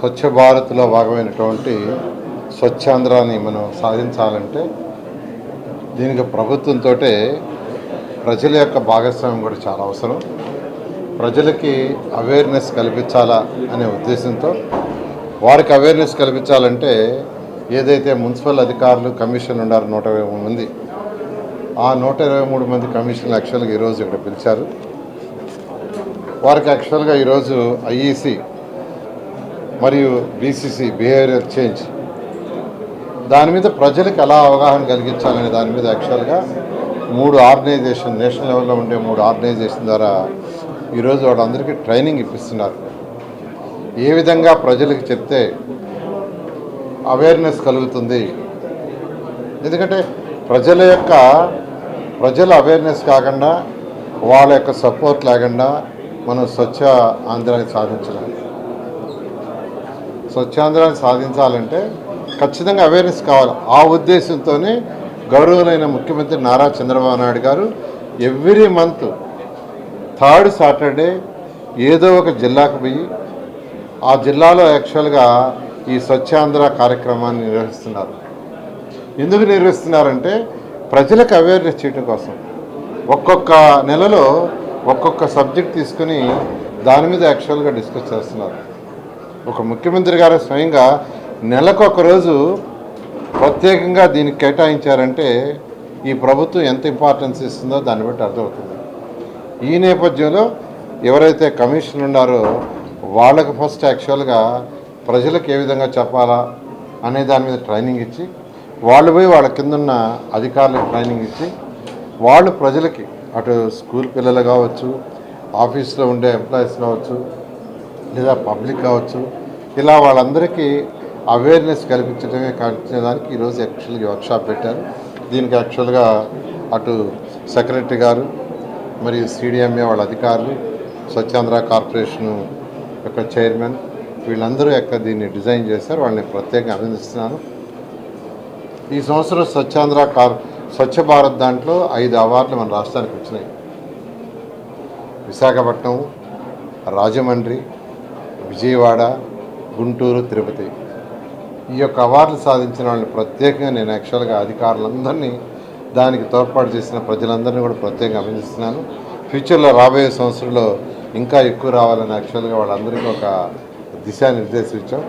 స్వచ్ఛ భారత్లో భాగమైనటువంటి స్వచ్ఛాంధ్రాన్ని మనం సాధించాలంటే దీనికి ప్రభుత్వంతో ప్రజల యొక్క భాగస్వామ్యం కూడా చాలా అవసరం. ప్రజలకి అవేర్నెస్ కల్పించాలా అనే ఉద్దేశంతో వారికి అవేర్నెస్ కల్పించాలంటే ఏదైతే మున్సిపల్ అధికారులు కమిషన్ ఉన్నారు నూట ఇరవై మూడు మంది ఆ నూట ఇరవై మూడు మంది కమిషన్లు యాక్చువల్గా ఈరోజు ఇక్కడ పిలిచారు. వారికి యాక్చువల్గా ఈరోజు ఐఈసి మరియు బీసీసీ బిహేవియర్ చేంజ్ దాని మీద ప్రజలకు ఎలా అవగాహన కలిగించాలనే దాని మీద యాక్చువల్గా మూడు ఆర్గనైజేషన్ నేషనల్ లెవెల్లో ఉండే మూడు ఆర్గనైజేషన్ ద్వారా ఈరోజు వాళ్ళందరికీ ట్రైనింగ్ ఇప్పిస్తున్నారు. ఏ విధంగా ప్రజలకు చెప్తే అవేర్నెస్ కలుగుతుంది? ఎందుకంటే ప్రజల యొక్క ప్రజల అవేర్నెస్ కాకుండా వాళ్ళ యొక్క సపోర్ట్ లేకుండా మనం స్వచ్ఛ ఆంధ్రాన్ని సాధించలేము. స్వచ్ఛాంధ్రాన్ని సాధించాలంటే ఖచ్చితంగా అవేర్నెస్ కావాలి. ఆ ఉద్దేశంతోనే గౌరవులైన ముఖ్యమంత్రి నారా చంద్రబాబు నాయుడు గారు ఎవ్రీ మంత్ థర్డ్ సాటర్డే ఏదో ఒక జిల్లాకు పోయి ఆ జిల్లాలో యాక్చువల్గా ఈ స్వచ్ఛాంధ్ర కార్యక్రమాన్ని నిర్వహిస్తున్నారు. ఎందుకు నిర్వహిస్తున్నారంటే ప్రజలకు అవేర్నెస్ చేయడం కోసం. ఒక్కొక్క నెలలో ఒక్కొక్క సబ్జెక్ట్ తీసుకుని దాని మీద యాక్చువల్గా డిస్కస్ చేస్తున్నారు. ఒక ముఖ్యమంత్రి గారు స్వయంగా నెలకు ఒకరోజు ప్రత్యేకంగా దీనికి కేటాయించారంటే ఈ ప్రభుత్వం ఎంత ఇంపార్టెన్స్ ఇస్తుందో దాన్ని బట్టి అర్థమవుతుంది. ఈ నేపథ్యంలో ఎవరైతే కమిషన్ ఉన్నారో వాళ్ళకు ఫస్ట్ యాక్చువల్గా ప్రజలకు ఏ విధంగా చెప్పాలా అనే దాని మీద ట్రైనింగ్ ఇచ్చి వాళ్ళు పోయి వాళ్ళ కిందన్న అధికారులకు ట్రైనింగ్ ఇచ్చి వాళ్ళు ప్రజలకి అటు స్కూల్ పిల్లలు కావచ్చు ఆఫీస్లో ఉండే ఎంప్లాయీస్ కావచ్చు లేదా పబ్లిక్ కావచ్చు ఇలా వాళ్ళందరికీ అవేర్నెస్ కల్పించడమే కల్పించడానికి ఈరోజు యాక్చువల్గా వర్క్షాప్ పెట్టారు. దీనికి యాక్చువల్గా అటు సెక్రటరీ గారు మరియు సిడిఎంఏ వాళ్ళ అధికారులు స్వచ్ఛాంధ్ర కార్పొరేషన్ యొక్క చైర్మన్ వీళ్ళందరూ యొక్క దీన్ని డిజైన్ చేశారు వాళ్ళని ప్రత్యేకంగా అభినందిస్తున్నాను. ఈ సంవత్సరం స్వచ్ఛాంధ్ర కార్ స్వచ్ఛ భారత్ దాంట్లో ఐదు అవార్డులు మన రాష్ట్రానికి వచ్చినాయి. విశాఖపట్నం రాజమండ్రి విజయవాడ గుంటూరు తిరుపతి. ఈ యొక్క అవార్డులు సాధించిన వాళ్ళని ప్రత్యేకంగా నేను యాక్చువల్గా అధికారులందరినీ దానికి తోడ్పాటు చేసిన ప్రజలందరినీ కూడా ప్రత్యేకంగా అభినందిస్తున్నాను. ఫ్యూచర్లో రాబోయే సంవత్సరంలో ఇంకా ఎక్కువ రావాలని యాక్చువల్గా వాళ్ళందరికీ ఒక దిశానిర్దేశం ఇచ్చాం.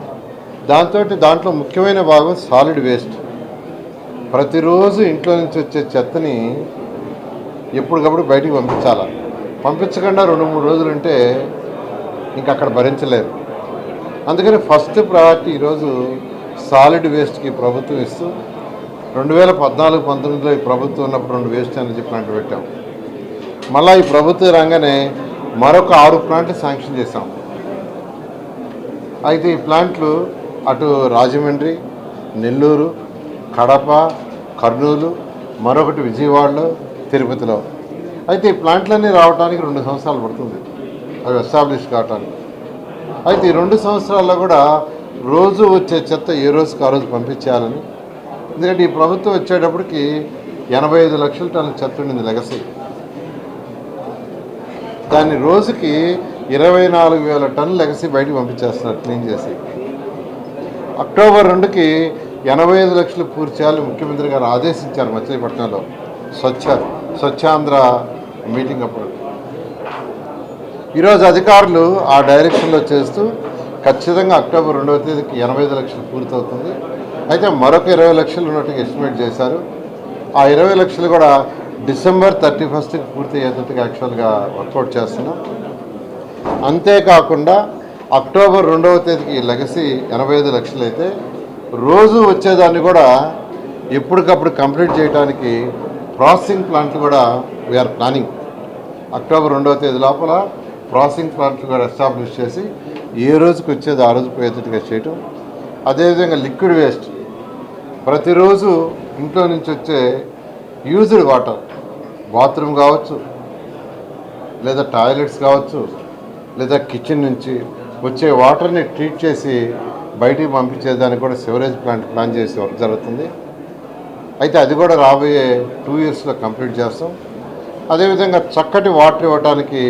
దాంతో దాంట్లో ముఖ్యమైన భాగం సాలిడ్ వేస్ట్ ప్రతిరోజు ఇంట్లో నుంచి వచ్చే చెత్తని ఎప్పటికప్పుడు బయటికి పంపించాలి? పంపించకుండా రెండు మూడు రోజులు ఉంటే ఇంక అక్కడ భరించలేరు అందుకని ఫస్ట్ ప్రయారిటీ ఈరోజు సాలిడ్ వేస్ట్కి ప్రభుత్వం ఇస్తూ రెండు వేల పద్నాలుగు పంతొమ్మిదిలో ఈ ప్రభుత్వం ఉన్నప్పుడు రెండు వేస్ట్ అని చెప్పి ప్లాంట్ పెట్టాం. మళ్ళీ ఈ ప్రభుత్వం రాగానే మరొక ఆరు ప్లాంట్లు శాంక్షన్ చేశాం. అయితే ఈ ప్లాంట్లు అటు రాజమండ్రి నెల్లూరు కడప కర్నూలు మరొకటి విజయవాడలో తిరుపతిలో. అయితే ఈ ప్లాంట్లన్నీ రావడానికి రెండు సంవత్సరాలు పడుతుంది. అవి ఎస్టాబ్లిష్ కావటానికి. అయితే ఈ రెండు సంవత్సరాల్లో కూడా రోజు వచ్చే చెత్త ఏ రోజుకి ఆ రోజు పంపించేయాలని. ఎందుకంటే ఈ ప్రభుత్వం వచ్చేటప్పటికి ఎనభై ఐదు లక్షల టన్నుల చెత్త ఉండింది లెగసీ. దాన్ని రోజుకి ఇరవై నాలుగు వేల టన్నులు లెగసీ బయటకు పంపించేస్తున్నారు క్లీన్ చేసి. అక్టోబర్ రెండుకి ఎనభై ఐదు లక్షలు పూర్తి చేయాలని ముఖ్యమంత్రి గారు ఆదేశించారు మచిలీపట్నంలో. స్వచ్ఛ స్వచ్ఛాంధ్ర మీటింగ్ అప్పుడు. ఈరోజు అధికారులు ఆ డైరెక్షన్లో చేస్తూ ఖచ్చితంగా అక్టోబర్ రెండవ తేదీకి ఎనభై ఐదు లక్షలు పూర్తవుతుంది. అయితే మరొక ఇరవై లక్షలు ఉన్నట్టుగా ఎస్టిమేట్ చేశారు. ఆ ఇరవై లక్షలు కూడా డిసెంబర్ థర్టీ ఫస్ట్కి పూర్తి అయ్యేటట్టుగా యాక్చువల్గా వర్కౌట్ చేస్తున్నాం. అంతేకాకుండా అక్టోబర్ రెండవ తేదీకి లెగసీ ఎనభై ఐదు లక్షలు అయితే రోజు వచ్చేదాన్ని కూడా ఎప్పటికప్పుడు కంప్లీట్ చేయడానికి ప్రాసెసింగ్ ప్లాంట్లు కూడా వీఆర్ ప్లానింగ్. అక్టోబర్ రెండవ తేదీ లోపల ప్రాసెసింగ్ ప్లాంట్లు కూడా ఎస్టాబ్లిష్ చేసి ఏ రోజుకి వచ్చేది ఆ రోజు పోయేటట్టుగా చేయటం. అదేవిధంగా లిక్విడ్ వేస్ట్. ప్రతిరోజు ఇంట్లో నుంచి వచ్చే యూజ్డ్ వాటర్ బాత్రూమ్ కావచ్చు లేదా టాయిలెట్స్ కావచ్చు లేదా కిచెన్ నుంచి వచ్చే వాటర్ని ట్రీట్ చేసి బయటికి పంపించేదానికి కూడా సివరేజ్ ప్లాంట్ ప్లాన్ చేసి వర్క్ జరుగుతుంది. అయితే అది కూడా రాబోయే టూ ఇయర్స్లో కంప్లీట్ చేస్తాం. అదేవిధంగా చక్కటి వాటర్ ఇవ్వడానికి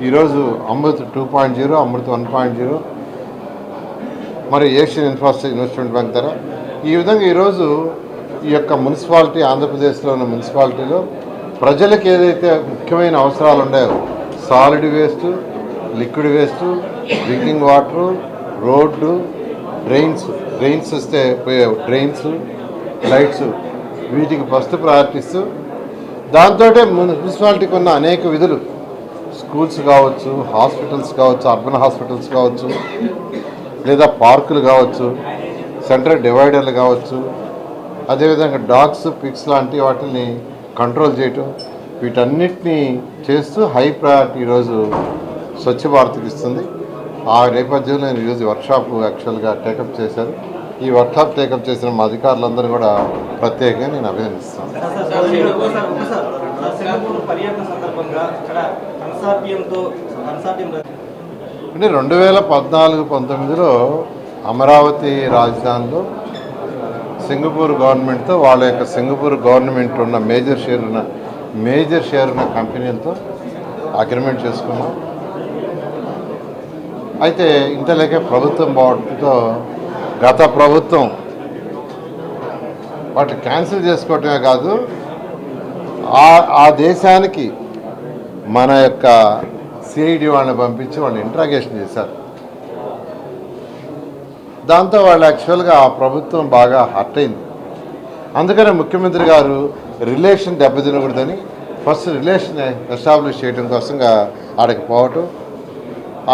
ఈరోజు Amrut two point zero Amrut one point zero మరి ఏషియన్ ఇన్ఫ్రాస్ట్రక్చర్ ఇన్వెస్ట్మెంట్ బ్యాంక్ ధర ఈ విధంగా ఈరోజు ఈ యొక్క మున్సిపాలిటీ ఆంధ్రప్రదేశ్లో ఉన్న మున్సిపాలిటీలో ప్రజలకు ఏదైతే ముఖ్యమైన అవసరాలు ఉన్నాయో solid waste liquid waste drinking water road drains drains వస్తే పోయే డ్రైన్స్ లైట్స్ వీటికి ఫస్ట్ ప్రయారిటీస్తూ దాంతో మున్సిపాలిటీకి ఉన్న అనేక విధులు స్కూల్స్ కావచ్చు హాస్పిటల్స్ కావచ్చు అర్బన్ హాస్పిటల్స్ కావచ్చు లేదా పార్కులు కావచ్చు సెంట్రల్ డివైడర్లు కావచ్చు అదేవిధంగా డాగ్స్ పిక్స్ లాంటి వాటిని కంట్రోల్ చేయటం వీటన్నిటినీ చేస్తూ హై ప్రయారిటీ ఈరోజు స్వచ్ఛ భారత్కి ఇస్తుంది ఆ నేపథ్యంలో నేను ఈరోజు వర్క్షాప్ యాక్చువల్గా టేకప్ చేశారు ఈ వర్క్షాప్ టేకప్ చేసిన మా అధికారులందరూ కూడా ప్రత్యేకంగా నేను అభినందిస్తాను పర్యటన సందర్భంగా అంటే రెండు వేల పద్నాలుగు పంతొమ్మిదిలో అమరావతి రాజధానిలో సింగపూర్ గవర్నమెంట్తో వాళ్ళ యొక్క సింగపూర్ గవర్నమెంట్ ఉన్న మేజర్ షేర్ ఉన్న మేజర్ షేర్ ఉన్న కంపెనీలతో అగ్రిమెంట్ చేసుకున్నాం. అయితే ఇంతలేకే ప్రభుత్వం బాటుతో గత ప్రభుత్వం వాటిని క్యాన్సిల్ చేసుకోవటమే కాదు ఆ దేశానికి మన యొక్క సిఐడి వాళ్ళని పంపించి వాళ్ళని ఇంట్రాగేషన్ చేశారు. దాంతో వాళ్ళు యాక్చువల్గా ఆ ప్రభుత్వం బాగా హర్ట్ అయింది. అందుకనే ముఖ్యమంత్రి గారు రిలేషన్ దెబ్బతినకూడదని ఫస్ట్ రిలేషన్ ఎస్టాబ్లిష్ చేయడం కోసంగా ఆడకి పోవటం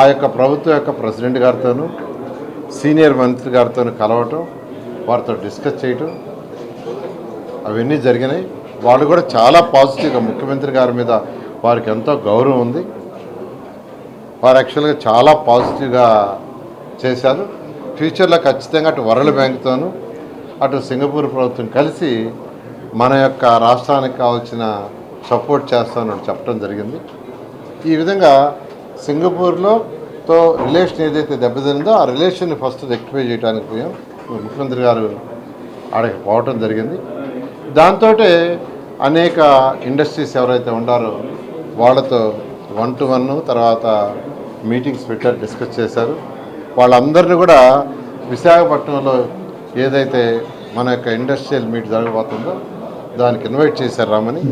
ఆ యొక్క ప్రభుత్వం యొక్క ప్రెసిడెంట్ గారితోనూ సీనియర్ మంత్రి గారితో కలవటం వారితో డిస్కస్ చేయటం అవన్నీ జరిగినాయి. వాళ్ళు కూడా చాలా పాజిటివ్గా ముఖ్యమంత్రి గారి మీద వారికి ఎంతో గౌరవం ఉంది. వారు యాక్చువల్గా చాలా పాజిటివ్గా చేశారు. ఫ్యూచర్లో ఖచ్చితంగా అటు వరల్డ్ బ్యాంక్తోనూ అటు సింగపూర్ ప్రభుత్వం కలిసి మన యొక్క రాష్ట్రానికి కావాల్సిన సపోర్ట్ చేస్తామని చెప్పడం జరిగింది. ఈ విధంగా సింగపూర్లో తో రిలేషన్ ఏదైతే దెబ్బతిందో ఆ రిలేషన్ని ఫస్ట్ రెక్టిఫై చేయడానికి పోయాం. ముఖ్యమంత్రి గారు ఆడకి పోవటం జరిగింది. దాంతో అనేక ఇండస్ట్రీస్ ఎవరైతే ఉండారో వాళ్ళతో వన్ టు వన్ తర్వాత మీటింగ్స్ పెట్టారు డిస్కస్ చేశారు. వాళ్ళందరినీ కూడా విశాఖపట్నంలో ఏదైతే మన యొక్క ఇండస్ట్రియల్ మీట్ జరగబోతుందో దానికి ఇన్వైట్ చేశారు రమ్మని.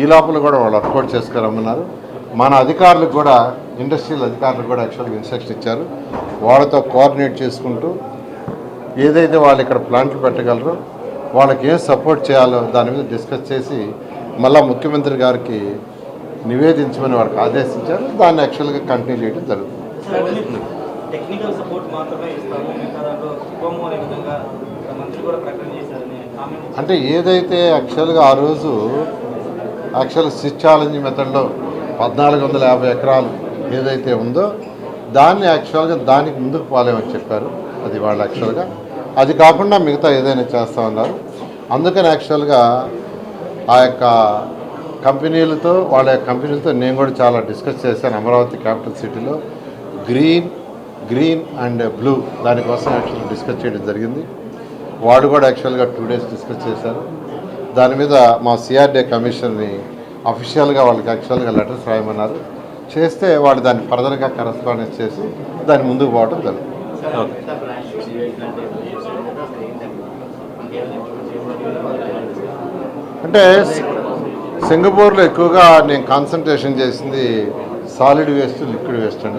ఈ లోపల కూడా వాళ్ళు వర్కౌట్ చేసుకురమ్మన్నారు మన అధికారులకు కూడా ఇండస్ట్రియల్ అధికారులకు కూడా యాక్చువల్గా ఇన్స్ట్రక్షన్ ఇచ్చారు. వాళ్ళతో కోఆర్డినేట్ చేసుకుంటూ ఏదైతే వాళ్ళు ఇక్కడ ప్లాంట్లు పెట్టగలరో వాళ్ళకి ఏం సపోర్ట్ చేయాలో దాని మీద డిస్కస్ చేసి మళ్ళా ముఖ్యమంత్రి గారికి నివేదించమని వాళ్ళకి ఆదేశించారు. దాన్ని యాక్చువల్గా కంటిన్యూ చేయడం జరుగుతుంది. టెక్నికల్ సపోర్ట్ మాత్రమే ఇస్తాము. మిగతా దాంట్లో ఇవ్వము అనే విధంగా మంత్రి కూడా ప్రకటన చేశారని కామెంట్ అంటే ఏదైతే యాక్చువల్గా ఆ రోజు యాక్చువల్ స్విచ్ ఛాలెంజ్ మెథడ్లో పద్నాలుగు వందల యాభై ఎకరాలు ఏదైతే ఉందో దాన్ని యాక్చువల్గా దానికి ముందుకు పోలేమని చెప్పారు. అది వాళ్ళు యాక్చువల్గా అది కాకుండా మిగతా ఏదైనా చేస్తూ ఉన్నారు. అందుకని యాక్చువల్గా ఆ యొక్క కంపెనీలతో వాళ్ళ యొక్క కంపెనీలతో నేను కూడా చాలా డిస్కస్ చేశాను అమరావతి క్యాపిటల్ సిటీలో గ్రీన్ గ్రీన్ అండ్ బ్లూ దానికోసం యాక్చువల్గా డిస్కస్ చేయడం జరిగింది. వాడు కూడా యాక్చువల్గా టూ డేస్ డిస్కస్ చేశారు. దాని మీద మా సిఆర్డే కమిషన్ని అఫీషియల్గా వాళ్ళకి యాక్చువల్గా లెటర్స్ రాయమన్నారు. చేస్తే వాళ్ళు దాన్ని ఫర్దర్గా కరస్పాండెన్స్ చేసి దాని ముందుకు పోవడం జరుగుతుంది. అంటే సింగపూర్లో ఎక్కువగా నేను కాన్సన్ట్రేషన్ చేసింది సాలిడ్ వేస్ట్ లిక్విడ్ వేస్ట్ అండి.